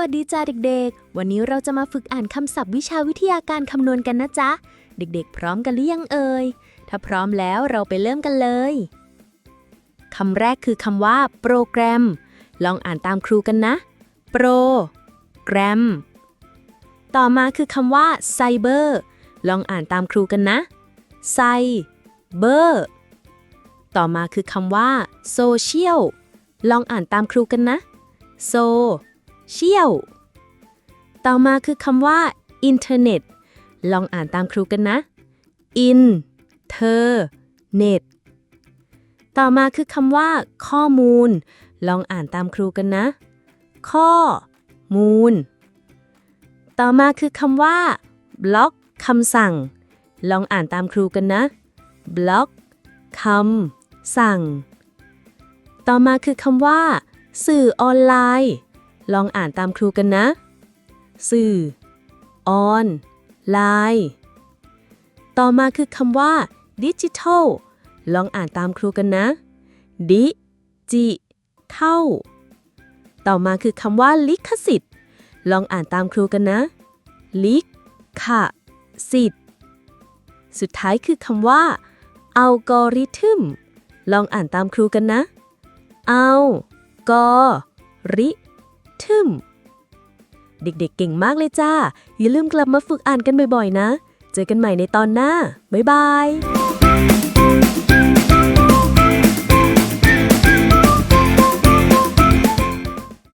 วัสดีจ้าเด็กๆ วันนี้เราจะมาฝึกอ่านคำศัพท์วิชาวิทยาการคำนวณกันนะจ๊ะ เด็กๆ พร้อมกันหรือยังเอ่ย ถ้าพร้อมแล้วเราไปเริ่มกันเลย คำแรกคือคำว่าโปรแกรม ลองอ่านตามครูกันนะโปรแกรม ต่อมาคือคำว่าไซเบอร์ ลองอ่านตามครูกันนะไซเบอร์ ต่อมาคือคำว่าโซเชียล ลองอ่านตามครูกันนะโซ เชี่ยลต่อมาคือคำว่า อินเทอร์เน็ต ลองอ่านตามครูกันนะ อินเทอร์เน็ต ต่อมาคือคำว่า ข้อมูล ลองอ่านตามครูกันนะ ข้อมูล ต่อมาคือคำว่า บล็อกคำสั่ง ลองอ่านตามครูกันนะ บล็อกคำสั่ง ต่อมาคือคำว่า สื่อออนไลน์ ลองอ่านตามครูกันนะ สื่อ ออนไลน์ต่อมาคือคำว่าดิจิทัลลองอ่านตามครูกันนะ ดิจิเท่าต่อมาคือคำว่าลิขสิทธิ์ ลองอ่านตามครูกันนะ ลิขสิทธิ์ สุดท้ายคือคำว่าอัลกอริทึม ลองอ่านตามครูกันนะ อัลกอริ ทึมเด็กๆเก่งมากเลยจ้า อย่าลืมกลับมาฝึกอ่านกันบ่อยๆนะ เจอกันใหม่ในตอนหน้า บ๊ายบาย